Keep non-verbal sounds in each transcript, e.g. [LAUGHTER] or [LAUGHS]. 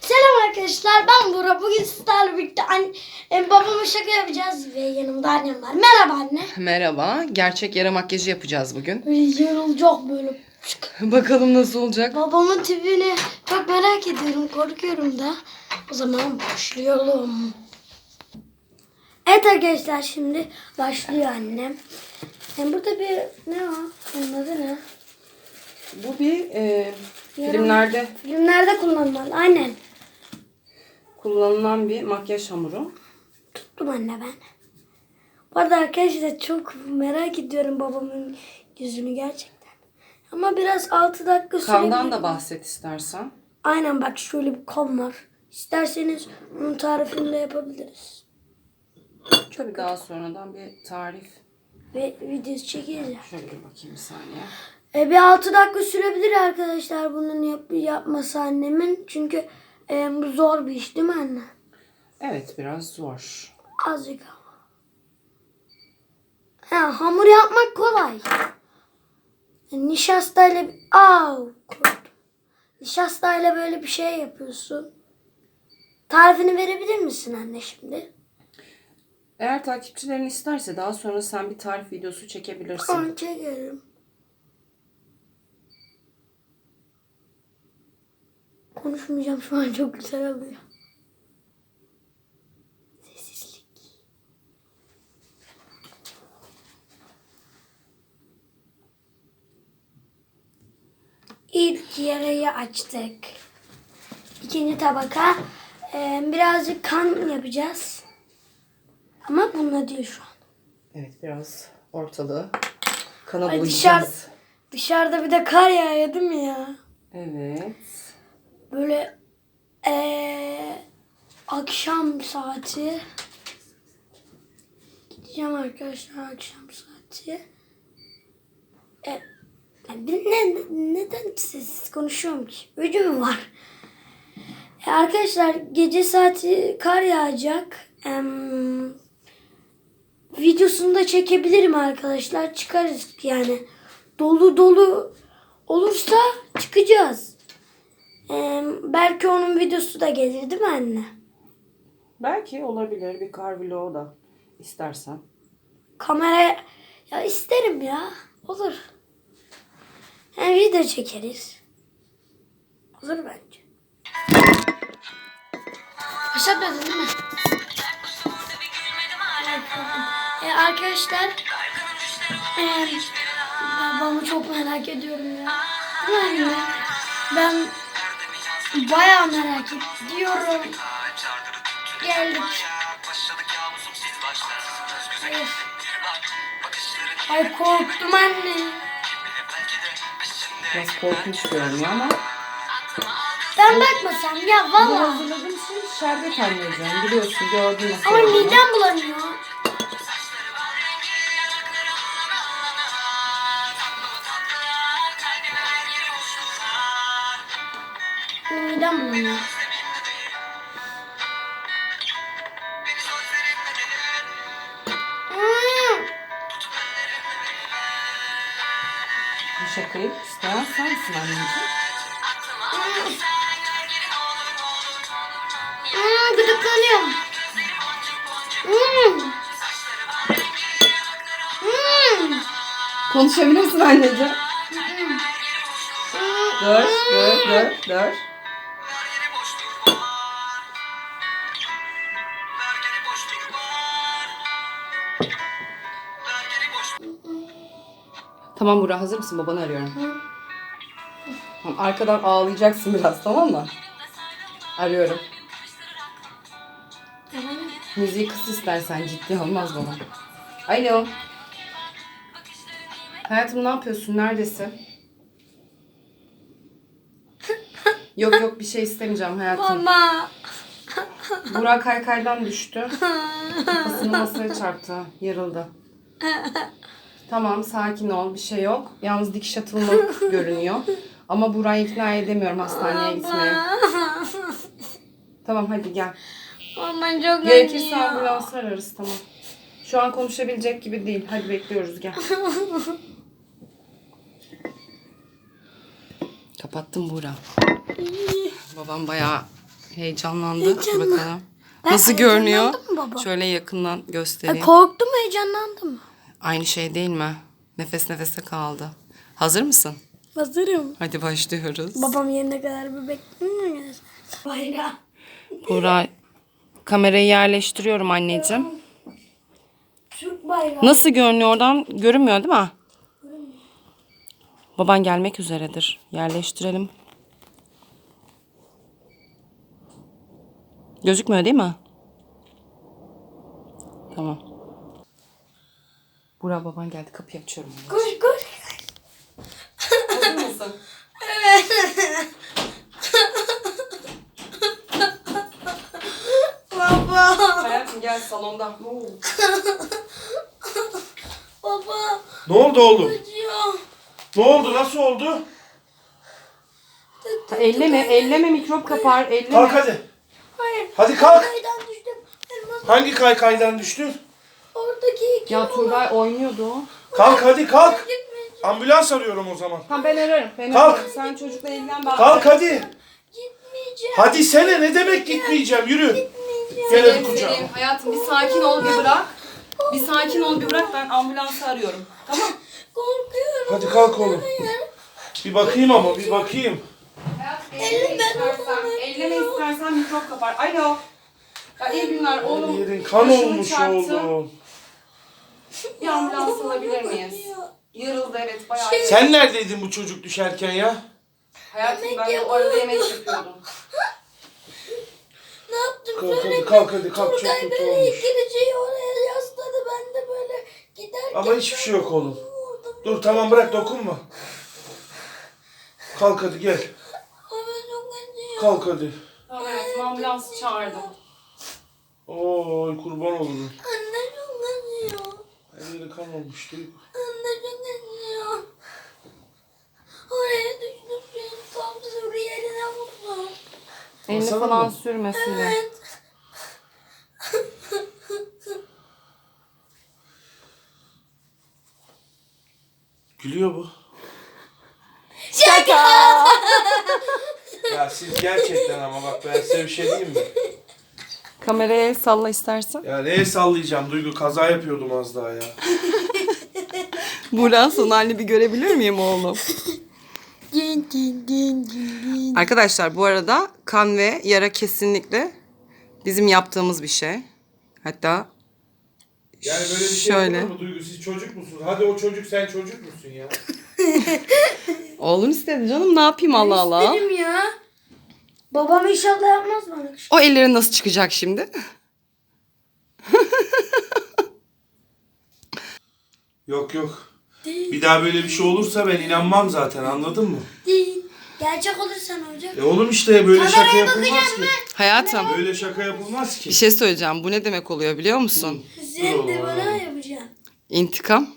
Selam arkadaşlar ben Burak. Bugün sizlerle birlikte anne, babama şaka yapacağız ve yanımda annem var. Merhaba anne. Merhaba. Gerçek yara makyajı yapacağız bugün. Yorulacak böyle. [LAUGHS] Bakalım nasıl olacak. Babamın tipini çok merak ediyorum. Korkuyorum da. O zaman başlayalım. Evet arkadaşlar şimdi başlıyor annem. Yani burada bir ne var? Bunun adı ne? Bu bir e, filmlerde Filmlerde kullanılan. Aynen. kullanılan bir makyaj hamuru. Tuttum anne ben. Bu arada arkadaşlar çok merak ediyorum babamın yüzünü gerçekten. Ama biraz 6 dakika Kandan da bahset istersen. Aynen bak şöyle bir kan var. İsterseniz onun tarifini de yapabiliriz. Tabii daha sonradan bir tarif. Ve videosu çekeceğiz. Şöyle bir bakayım bir saniye. E, bir 6 dakika sürebilir arkadaşlar bunun yap yapması annemin. Çünkü e, bu zor bir iş değil mi anne? Evet biraz zor. Azıcık ama. Ha, hamur yapmak kolay. Nişastayla... Au! korktum. Nişastayla böyle bir şey yapıyorsun. Tarifini verebilir misin anne şimdi? Eğer takipçilerin isterse daha sonra sen bir tarif videosu çekebilirsin. Tamam çekerim. Konuşmayacağım şu an çok güzel oluyor. Sessizlik. İlk yarayı açtık. İkinci tabaka e, birazcık kan yapacağız. Ama bununla değil şu an. Evet biraz ortalığı kana Ay, bulayacağız. Dışarıda bir de kar yağıyor değil mi ya? Evet. Böyle eee akşam saati gideceğim arkadaşlar akşam saati. E, ben ne, neden sessiz konuşuyorum ki? Öcü mü var? E, arkadaşlar gece saati kar yağacak. Em, videosunu da çekebilirim arkadaşlar. Çıkarız yani. Dolu dolu olursa çıkacağız. Ee, belki onun videosu da gelir değil mi anne? Belki olabilir bir kar vlogu da istersen. Kamera ya isterim ya. Olur. Hem video çekeriz. Olur bence. Başlatmadın değil mi? Ee, arkadaşlar ee, babamı çok merak ediyorum ya. Değil mi anne? Ben bayağı merak ediyorum. Geldik. Ay. Ay korktum anne. Biraz korkunç görünüyor ama. Ben bakmasam ya valla. hazırladığım şey şerbet anneciğim. Biliyorsun gördün Ama midem bulanıyor. Bulanıyor. Hmm. Bu şakayı isteyen sensin anneciğim. Hmm, gıdıklanıyorum. Hmm. Hmm. Konuşabilirsin anneciğim. Dur, dur, dur, dur. Tamam Burak hazır mısın? Babanı arıyorum. Tamam, arkadan ağlayacaksın biraz tamam mı? Arıyorum. Müziği kıs istersen ciddi olmaz bana. Alo. Hayatım ne yapıyorsun? Neredesin? Yok yok bir şey istemeyeceğim hayatım. Baba. Burak kaykaydan düştü. [LAUGHS] Kafasını masaya çarptı. Yarıldı. Tamam sakin ol bir şey yok. Yalnız dikiş atılmak [LAUGHS] görünüyor. Ama Burak'ı ikna edemiyorum hastaneye gitmeye. Tamam hadi gel. Baba çok Gerekirse acıyor. ambulans ararız tamam. Şu an konuşabilecek gibi değil. Hadi bekliyoruz gel. [LAUGHS] Kapattım Burak. Babam bayağı Heyecanlandı. Heyecanlı. Bakalım. Ben Nasıl görünüyor? mı baba? Şöyle yakından göstereyim. korktum heyecanlandım mı? Aynı şey değil mi? Nefes nefese kaldı. Hazır mısın? Hazırım. Hadi başlıyoruz. Babam yerine kadar bir bekliyor. Bayrağı. Buray, kamerayı yerleştiriyorum anneciğim. Türk bayrağı. Nasıl görünüyor oradan? Görünmüyor değil mi? Baban gelmek üzeredir. Yerleştirelim. Gözükmüyor değil mi? Tamam. Burak baban geldi. Kapıyı açıyorum. Koş koş. Hazır mısın? [LAUGHS] Baba. Hayatım gel salonda. Ne oldu? Baba. Ne oldu oğlum? Acıyor. Ne oldu? Nasıl oldu? Elleme, elleme mikrop kapar. Elleme. Kalk hadi. Hayır. Hadi kalk. Kaydan düştüm. Elmas Hangi kaykaydan düştün? Oradaki iki Ya Turgay oynuyordu. o. Kalk hadi kalk. gitmeyeceğim. Ambulans arıyorum o zaman. Tamam ben ararım. Ben Kalk. ararım. Sen çocukla ilgilen ben. Kalk hadi. Gitmeyeceğim. Hadi sene ne demek gitmeyeceğim yürü. Gitmeyeceğim. Gel hadi Selim, kucağıma. Selim, hayatım bir sakin ol bir bırak. Bir sakin ol bir bırak ben ambulansı arıyorum. Tamam. Korkuyorum. Hadi kalk oğlum. Hayır. Bir bakayım ama bir bakayım. Hayatım Elim ben istersen, onu elleme istersen mikrop kapar. Alo. Ya iyi günler oğlum. yerin kan olmuş çarptı. oğlum. Bir ambulans alabilir miyiz? Yarıldı evet bayağı. Şey- Sen neredeydin bu çocuk düşerken ya? Hayatım ben de o arada yemek yapıyordum. Ne yaptım Kalk söyle. hadi kalk hadi kalk çok Turgay kötü böyle olmuş. gireceği oraya yasladı. Ben de böyle giderken. Ama hiçbir şey yok oğlum. vurdum. Dur tamam bırak dokunma. Kalk hadi gel. Ama çok acıyor. Kalk hadi. Tamam hayatım ambulansı çağırdım. Oy kurban olurum. Anne. Yeri kan olmuş değil mi? Anne çok acıyor. Oraya düştüm. Benim tam sürü yerine vurdum. Elini Masana falan mı? sürmesin de. Evet. Gülüyor bu. Şaka. Ya siz gerçekten ama bak ben size bir şey diyeyim mi? Kameraya el salla istersen. Ya neye sallayacağım Duygu kaza yapıyordum az daha ya. [LAUGHS] Burak son halini bir görebilir miyim oğlum? Din din din din din. Arkadaşlar bu arada kan ve yara kesinlikle bizim yaptığımız bir şey. Hatta Yani böyle bir şey Şöyle. yapılır mı Duygu siz çocuk musunuz? Hadi o çocuk sen çocuk musun ya? oğlum istedi canım ne yapayım Allah Allah. Benim ya. Babam inşallah yapmaz bana. O ellerin nasıl çıkacak şimdi? [LAUGHS] Yok yok. Bir daha böyle bir şey olursa ben inanmam zaten anladın mı? Değil. Gerçek olursa ne olacak? E oğlum işte böyle şaka Kameraya yapılmaz bakacağım ki. Hayatım Böyle şaka yapılmaz ki. bir şey söyleyeceğim. Bu ne demek oluyor biliyor musun? Sen de bana yapacaksın. İntikam.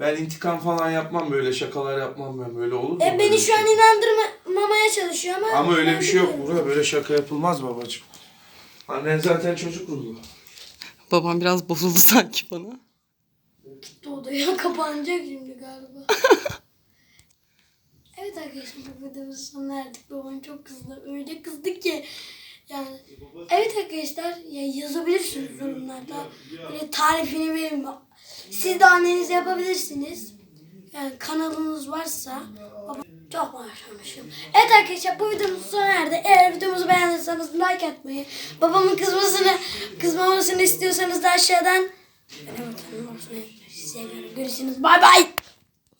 Ben intikam falan yapmam böyle şakalar yapmam ben böyle olur mu? E beni şu şey? an inandırmamaya çalışıyor ama. Ama öyle bir şey yok. Burak böyle şaka yapılmaz babacığım. Annen zaten çocuk ruhlu. Babam biraz bozuldu sanki bana. Doğdu ya [LAUGHS] kapanacak şimdi galiba. evet arkadaşlar bu videomuzun sonuna erdik. Babam çok kızdı. Öyle kızdı ki. Yani evet arkadaşlar ya yazabilirsiniz yorumlarda. Böyle tarifini verin. Siz de annenize yapabilirsiniz. Yani kanalınız varsa. Çok başlamışım. Evet arkadaşlar bu videomuz sona erdi. Eğer videomuzu beğendiyseniz like atmayı, babamın kızmasını, kızmamasını istiyorsanız da aşağıdan göre görüşürüz. Bay bay.